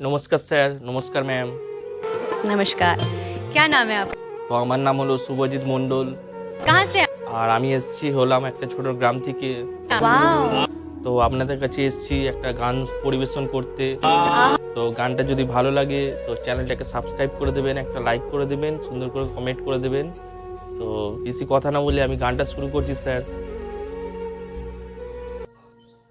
নমস্কার স্যার নমস্কার ম্যাম नमस्कार क्या नाम है आप তো আমার নাম হলো শুভজিৎ মণ্ডল कहाँ से আর আমি এসেছি হলাম একটা ছোট গ্রাম থেকে वाओ তো আপনাদের কাছে এসেছি একটা গান পরিবেশন করতে তো গানটা যদি ভালো লাগে তো চ্যানেলটাকে সাবস্ক্রাইব করে দেবেন একটা লাইক করে দেবেন সুন্দর করে কমেন্ট করে দেবেন তো বেশি কথা না বলে আমি গানটা শুরু করছি স্যার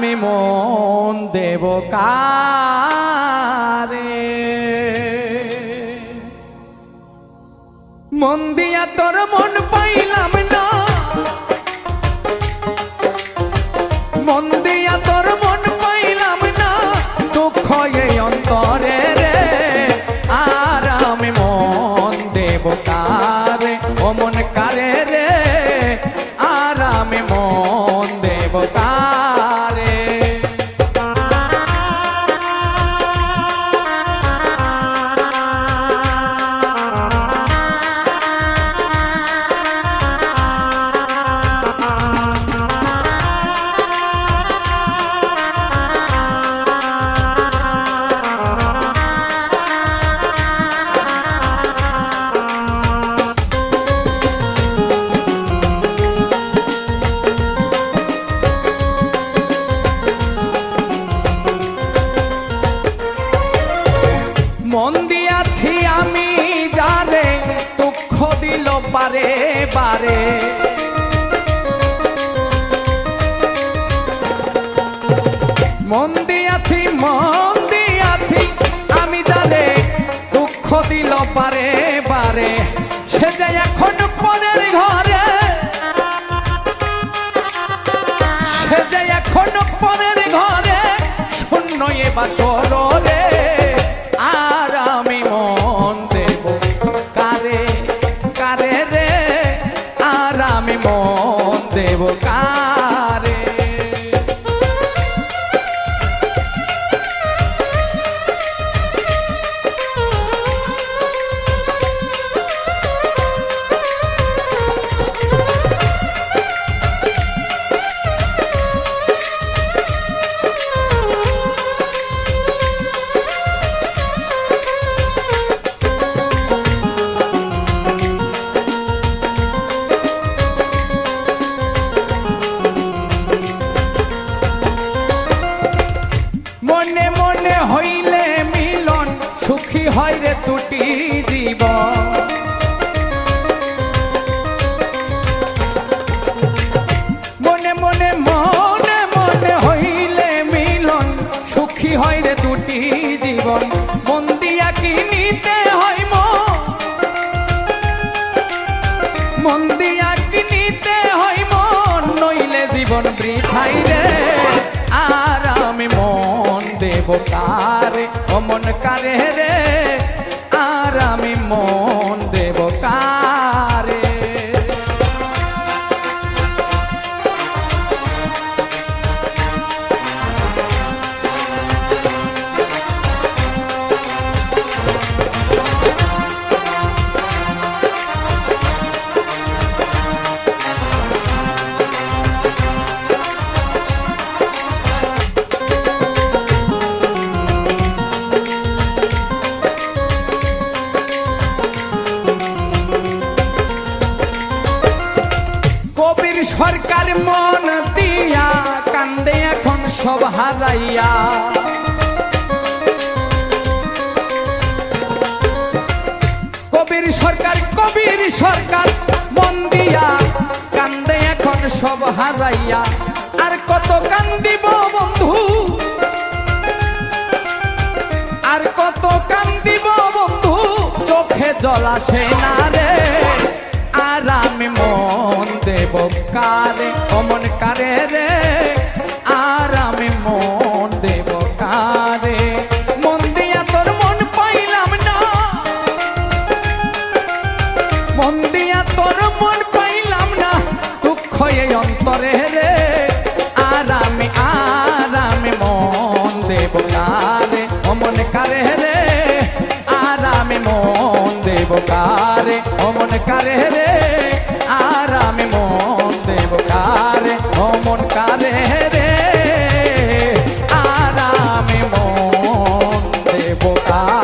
আমি মন দেব কারে? মন দিয়া তোর মন পাইলাম দিয়াছি আমি যারে দুঃখ দিল বারে বারে। মন দিয়াছি মন দিয়াছি, আমি যারে দুঃখ দিল বারে বারে। সে যে এখন পরের ঘরে, সে যে এখন পরের ঘরে শূন্য এবার রে মন দুটি জীবন মন দিয়া কি নিতে হয় মন। দিয়া কি নিতে হয় মন, নইলে জীবন বৃথাই রে। আর আমি মন দেব কারে অমন কারে রে। আর আমি মন সরকার মন দিয়া কান্দে এখন সব হারাইয়া। কবির সরকার কবির সরকার, মন দিয়া কান্দে এখন সব হারাইয়া। আর কত কান্দিব বন্ধু? আর কত কান্দিব বন্ধু? চোখে জল আসে না রে। আর আমি মন দেব কারে? অমন কারে রে? আর আমি মন দেব কারে? মন দিয়া তোর মন পাইলাম না। মন দিয়া তোর মন পাইলাম না। দুঃখ এই অন্তরে রে। কাল